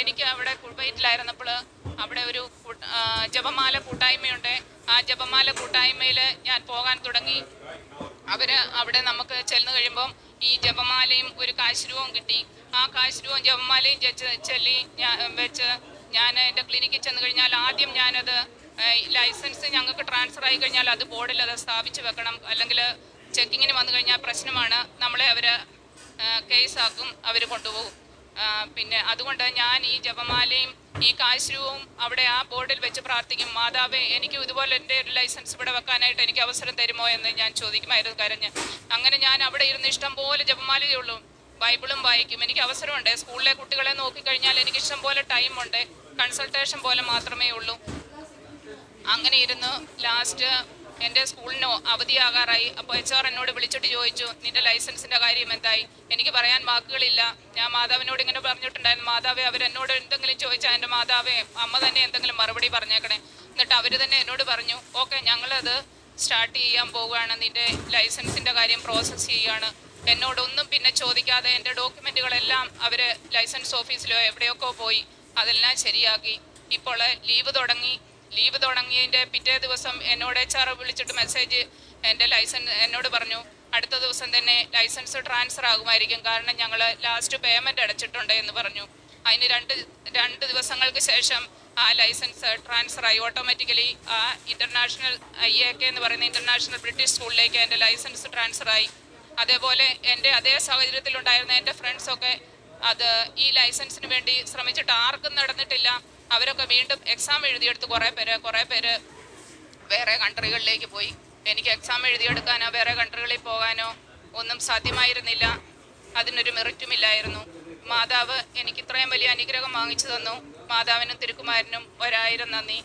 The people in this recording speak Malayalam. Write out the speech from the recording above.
എനിക്ക് അവിടെ കുവൈറ്റിലായിരുന്നപ്പോൾ അവിടെ ഒരു ജപമാല കൂട്ടായ്മയുണ്ട്. ആ ജപമാല കൂട്ടായ്മയിൽ ഞാൻ പോകാൻ തുടങ്ങി. അവർ അവിടെ നമുക്ക് ചെന്ന് കഴിയുമ്പം ഈ ജപമാലയും ഒരു കാശ്രൂവും കിട്ടി. ആ കാശ്രൂവും ജപമാലയും ചെല്ലി ഞാൻ വെച്ച് ഞാൻ എന്റെ ക്ലിനിക്കിൽ ചെന്ന് കഴിഞ്ഞാൽ ആദ്യം ഞാനത് ലൈസൻസ് ഞങ്ങൾക്ക് ട്രാൻസ്ഫർ ആയി കഴിഞ്ഞാൽ അത് ബോർഡിൽ അത് സ്ഥാപിച്ച് വെക്കണം. അല്ലെങ്കിൽ ചെക്കിങ്ങിന് വന്നു കഴിഞ്ഞാൽ പ്രശ്നമാണ്. നമ്മളെ അവർ കേസാക്കും അവർ കൊണ്ടുപോകും. പിന്നെ അതുകൊണ്ട് ഞാൻ ഈ ജപമാലയും ഈ കാശ്രൂവും അവിടെ ആ ബോർഡിൽ വെച്ച് പ്രാർത്ഥിക്കും. മാതാവേ എനിക്ക് ഇതുപോലെ എന്റെ ഒരു ലൈസൻസ് ഇവിടെ വെക്കാനായിട്ട് എനിക്ക് അവസരം തരുമോ? എന്ന് ഞാൻ ചോദിക്കുമായിരുന്നു കരഞ്ഞ് അങ്ങനെ ഞാൻ അവിടെ ഇരുന്ന് ഇഷ്ടം പോലെ ജപമാലയേ ഉള്ളൂ. ബൈബിളും വായിക്കും. എനിക്ക് അവസരമുണ്ട്. സ്കൂളിലെ കുട്ടികളെ നോക്കിക്കഴിഞ്ഞാൽ എനിക്ക് ഇഷ്ടം പോലെ ടൈമുണ്ട്. കൺസൾട്ടേഷൻ പോലെ മാത്രമേ ഉള്ളൂ. അങ്ങനെ ഇരുന്ന് ലാസ്റ്റ് എന്റെ സ്കൂളിനോ അവധിയാകാറായി. അപ്പോൾ എച്ച് ആർ എന്നോട് വിളിച്ചിട്ട് ചോദിച്ചു നിന്റെ ലൈസൻസിന്റെ കാര്യം എന്തായി? എനിക്ക് പറയാൻ വാക്കുകളില്ല. ഞാൻ മാതാവിനോട് ഇങ്ങനെ പറഞ്ഞിട്ടുണ്ടായിരുന്നു. മാതാവേ അവരെന്നോട് എന്തെങ്കിലും ചോദിച്ചാൽ എന്റെ മാതാവേ അമ്മ തന്നെ എന്തെങ്കിലും മറുപടി പറഞ്ഞേക്കണേ. എന്നിട്ട് അവർ തന്നെ എന്നോട് പറഞ്ഞു ഓക്കെ ഞങ്ങളത് സ്റ്റാർട്ട് ചെയ്യാൻ പോവുകയാണ്. നിന്റെ ലൈസൻസിന്റെ കാര്യം പ്രോസസ്സ് ചെയ്യുകയാണ്. എന്നോടൊന്നും പിന്നെ ചോദിക്കാതെ എന്റെ ഡോക്യുമെന്റുകളെല്ലാം അവർ ലൈസൻസ് ഓഫീസിലോ എവിടെയൊക്കെ പോയി. അതെല്ലാം ശരിയാക്കി. ഇപ്പോൾ ലീവ് തുടങ്ങി. ലീവ് തുടങ്ങിയതിന്റെ പിറ്റേ ദിവസം എന്നോട് എച്ച് ആർ വിളിച്ചിട്ട് മെസ്സേജ് എന്റെ ലൈസൻസ് എന്നോട് പറഞ്ഞു അടുത്ത ദിവസം തന്നെ ലൈസൻസ് ട്രാൻസ്ഫർ ആകുമായിരിക്കും. കാരണം ഞങ്ങൾ ലാസ്റ്റ് പേയ്മെന്റ് അടച്ചിട്ടുണ്ട് എന്ന് പറഞ്ഞു. അതിന് രണ്ട് രണ്ട് ദിവസങ്ങൾക്ക് ശേഷം ആ ലൈസൻസ് ട്രാൻസ്ഫർ ആയി. ഓട്ടോമാറ്റിക്കലി ആ ഇന്റർനാഷണൽ ഐ എ കെ എന്ന് പറയുന്ന ഇന്റർനാഷണൽ ബ്രിട്ടീഷ് സ്കൂളിലേക്ക് എന്റെ ലൈസൻസ് ട്രാൻസ്ഫർ ആയി. അതേപോലെ എന്റെ അതേ സാഹചര്യത്തിലുണ്ടായിരുന്ന എന്റെ ഫ്രണ്ട്സൊക്കെ അത് ഈ ലൈസൻസിന് വേണ്ടി ശ്രമിച്ചിട്ട് ആർക്കും നടന്നിട്ടില്ല. അവരൊക്കെ വീണ്ടും എക്സാം എഴുതിയെടുത്ത് കുറേ പേര് കുറേ പേര് വേറെ കൺട്രികളിലേക്ക് പോയി. എനിക്ക് എക്സാം എഴുതിയെടുക്കാനോ വേറെ കൺട്രികളിൽ പോകാനോ ഒന്നും സാധ്യമായിരുന്നില്ല. അതിനൊരു മെറിറ്റുമില്ലായിരുന്നു മാതാവ് എനിക്ക് ഇത്രയും വലിയ അനുഗ്രഹം വാങ്ങിച്ചു തന്നു. മാതാവിനും തിരുക്കുമാരനും ഒരായിരം നന്ദി.